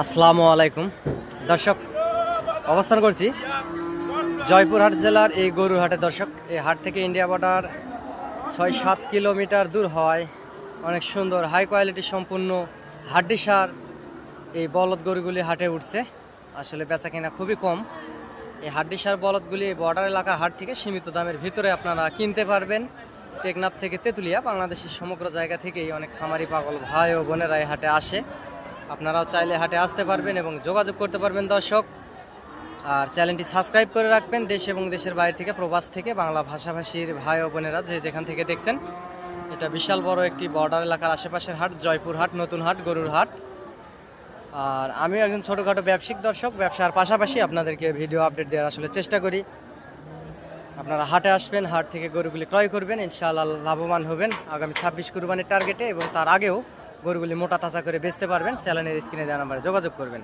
আসসালামু আলাইকুম। দর্শক, অবস্থান করছি জয়পুরহাট জেলার এই গরুহাটে দর্শক, এই হাট থেকে ইন্ডিয়া বর্ডার ছয় সাত কিলোমিটার দূর হয় অনেক সুন্দর হাই কোয়ালিটি সম্পূর্ণ হাড্ডি সার এই বলদ গরুগুলি হাটে উঠছে। আসলে বেচা কিনা খুবই কম। এই হাড্ডি সার বলদগুলি বর্ডার এলাকার হাট থেকে সীমিত দামের ভিতরে আপনারা কিনতে পারবেন। টেকনাফ থেকে তেঁতুলিয়া, বাংলাদেশের সমগ্র জায়গা থেকেই অনেক খামারি পাগল ভাই ও বোনেরা এই হাটে আসে। আপনারাও চাইলে হাটে আসতে পারবেন এবং যোগাযোগ করতে পারবেন, দর্শক। আর চ্যানেলটি সাবস্ক্রাইব করে রাখবেন দেশ এবং দেশের বাইরে থেকে, প্রবাস থেকে, বাংলা ভাষাভাষীর ভাই ও বোনেরা যে যেখান থেকে দেখছেন। এটা বিশাল বড় একটি বর্ডার এলাকার আশেপাশের হাট, জয়পুর হাট, নতুন হাট, গরুর হাট। আর আমিও একজন ছোটোখাটো ব্যবসায়িক দর্শক, ব্যবসার পাশাপাশি আপনাদেরকে ভিডিও আপডেট দেওয়ার আসলে চেষ্টা করি। আপনারা হাটে আসবেন, হাট থেকে গরুগুলি ক্রয় করবেন, ইনশাআল্লাহ লাভবান হবেন। আগামী ছাব্বিশ কুরবানির টার্গেটে এবং তার আগেও গরুগুলি মোটা তাজা করে বেচতে পারবেন। চ্যানেলের স্ক্রিনে দেওয়া নাম্বারে যোগাযোগ করবেন।